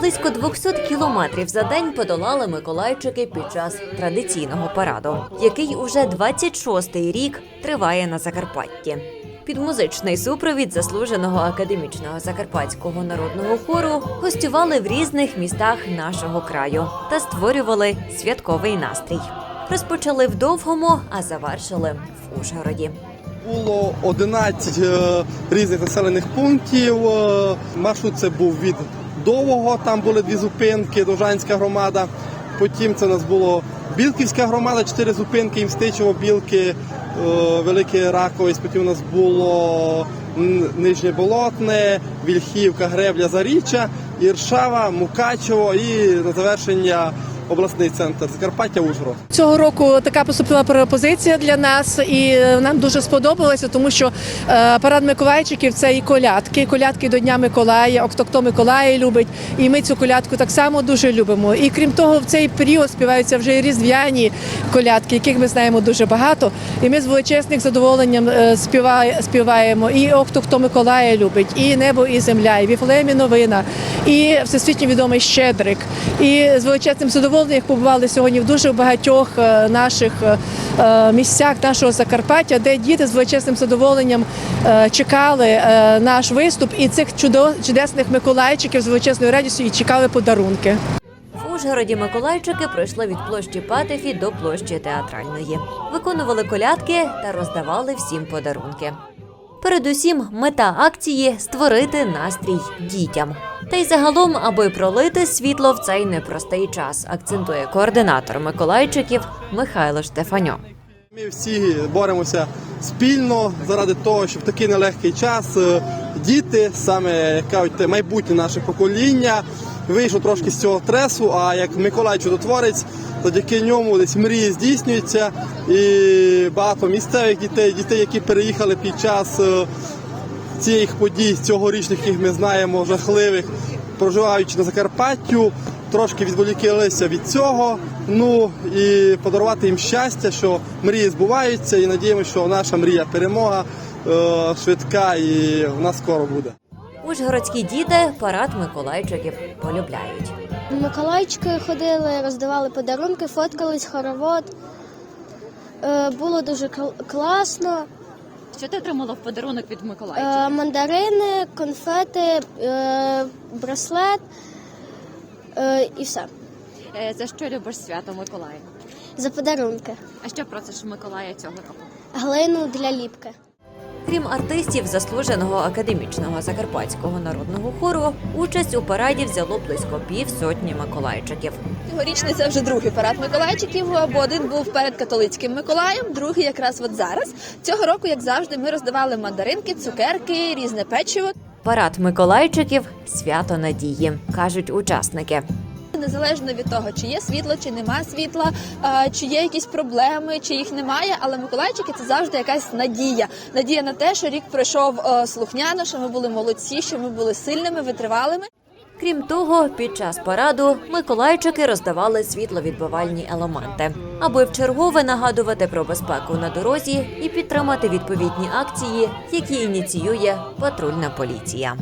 Близько 200 кілометрів за день подолали миколайчики під час традиційного параду, який уже 26-й рік триває на Закарпатті. Під музичний супровід заслуженого академічного закарпатського народного хору гостювали в різних містах нашого краю та створювали святковий настрій. Розпочали в Довгому, а завершили в Ужгороді. Було 11 е, різних населених пунктів. Е, Маршрут це був від Довгого, там були дві зупинки, Довжанська громада. Потім це у нас було Білківська громада, чотири зупинки, Імстичево, Білки, е, Велике Раковець. Потім у нас було Нижнє Болотне, Вільхівка, Гребля, Заріччя, Іршава, Мукачево і на завершення обласний центр Закарпаття, Ужгород. Цього року така поступила пропозиція для нас, і е, нам дуже сподобалося, тому що е, парад Миколайчиків це і колядки, колядки до Дня Миколая, хто Миколая любить. І ми цю колядку так само дуже любимо. І крім того, в цей період співаються вже і різдвяні колядки, яких ми знаємо дуже багато. І ми з величезним задоволенням е, співає- співаємо і «Ох, хто Миколая любить, і небо, і земля, і Віфлеємі новина, і всесвітньо відомий Щедрик. І з величезним задоволенням побували сьогодні в дуже багатьох е, наших е, е, місцях нашого Закарпаття, де діти з величезним задоволенням чекали наш виступ і цих чудесних миколайчиків з величезною радістю і чекали подарунки. В Ужгороді Миколайчики пройшли від площі Патефі до площі театральної. Виконували колядки та роздавали всім подарунки. Передусім, мета акції створити настрій дітям. Та й загалом, аби пролити світло в цей непростий час, акцентує координатор Миколайчиків Михайло Штефаньо. Ми всі боремося спільно заради того, щоб такий нелегкий час е, діти, саме кажуть, майбутнє наше покоління, вийшло трошки з цього стресу. А як Миколай Чудотворець, завдяки ньому десь мрії здійснюються. І багато місцевих дітей, дітей, які переїхали під час е, цих подій цьогорічних, яких ми знаємо, жахливих, проживаючи на Закарпаттю, трошки відволікалися від цього. Ну і подарувати їм щастя, що мрії збуваються, і надіємося, що наша мрія перемога е, швидка і вона скоро буде. Ужгородські діти парад Миколайчиків полюбляють. Миколайчики ходили, роздавали подарунки, фоткались, хоровод. Е, Було дуже кл- класно. Що ти отримала в подарунок від Е, Мандарини, конфети, е, браслет е, і все. Е, За що любиш свято Миколая? За подарунки. А що просиш Миколая цього року? Глину для ліпки. Крім артистів заслуженого академічного закарпатського народного хору, участь у параді взяло близько півсотні миколайчиків. Цьогорічний це вже другий парад Миколайчиків, бо один був перед католицьким Миколаєм, другий якраз от зараз. Цього року, як завжди, ми роздавали мандаринки, цукерки, різне печиво. Парад миколайчиків свято надії, кажуть учасники. Незалежно від того, чи є світло, чи нема світла, чи є якісь проблеми, чи їх немає. Але Миколайчики це завжди якась надія. Надія на те, що рік пройшов е, слухняно, що ми були молодці, що ми були сильними, витривалими. Крім того, під час параду миколайчики роздавали світловідбивальні елементи, аби вчергове нагадувати про безпеку на дорозі і підтримати відповідні акції, які ініціює патрульна поліція.